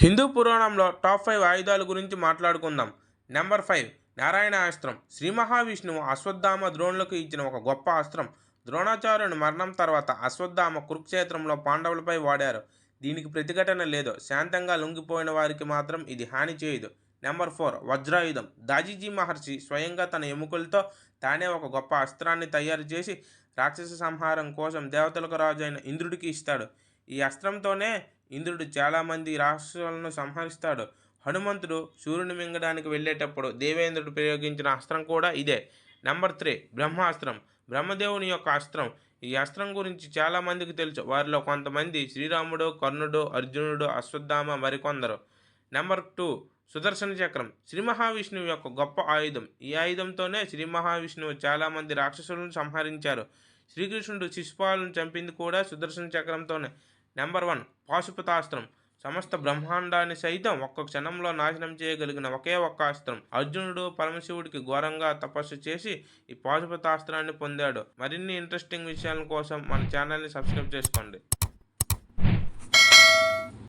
హిందూ పురాణంలో top five ఆయుధాల గురించి మాట్లాడుకుందాం. నెంబర్ ఫైవ్ నారాయణ అస్త్రం శ్రీ మహావిష్ణువు అశ్వత్థామ ద్రోణులకు ఇచ్చిన ఒక గొప్ప అస్త్రం ద్రోణాచార్యుని మరణం తర్వాత అశ్వత్థామ కురుక్షేత్రంలో పాండవులపై వాడారు. దీనికి ప్రతిఘటన లేదు. శాంతంగా లొంగిపోయిన వారికి మాత్రం ఇది హాని చేయదు. నెంబర్ ఫోర్ వజ్రాయుధం. దాజీజీ మహర్షి స్వయంగా తన ఎముకలతో తానే ఒక గొప్ప అస్త్రాన్ని తయారు చేసి రాక్షస సంహారం కోసం దేవతలకు రాజు అయిన ఇంద్రుడికి ఇస్తాడు. ఈ అస్త్రంతోనే ఇంద్రుడు చాలామంది రాక్షసులను సంహరిస్తాడు. హనుమంతుడు సూర్యుని మింగడానికి వెళ్ళేటప్పుడు దేవేంద్రుడు ప్రయోగించిన అస్త్రం కూడా ఇదే. నెంబర్ త్రీ బ్రహ్మాస్త్రం. బ్రహ్మదేవుని యొక్క అస్త్రం. ఈ అస్త్రం గురించి చాలామందికి తెలుసు. వారిలో కొంతమంది శ్రీరాముడు కర్ణుడు అర్జునుడు అశ్వత్థామ మరికొందరు. నెంబర్ టూ సుదర్శన చక్రం. శ్రీ మహావిష్ణువు యొక్క గొప్ప ఆయుధం. ఈ ఆయుధంతోనే శ్రీ మహావిష్ణువు చాలామంది రాక్షసులను సంహరించారు. శ్రీకృష్ణుడు శిశుపాలను చంపింది కూడా సుదర్శన చక్రంతోనే. Number one పాశుపతాస్త్రం. సమస్త బ్రహ్మాండాన్ని సైతం ఒక్క క్షణంలో నాశనం చేయగలిగిన ఒకే ఒక్క అస్త్రం. అర్జునుడు పరమశివుడికి ఘోరంగా తపస్సు చేసి ఈ పాశుపతాస్త్రాన్ని పొందాడు. మరిన్ని ఇంట్రెస్టింగ్ విషయాల కోసం మన ఛానల్ని సబ్స్క్రైబ్ చేసుకోండి.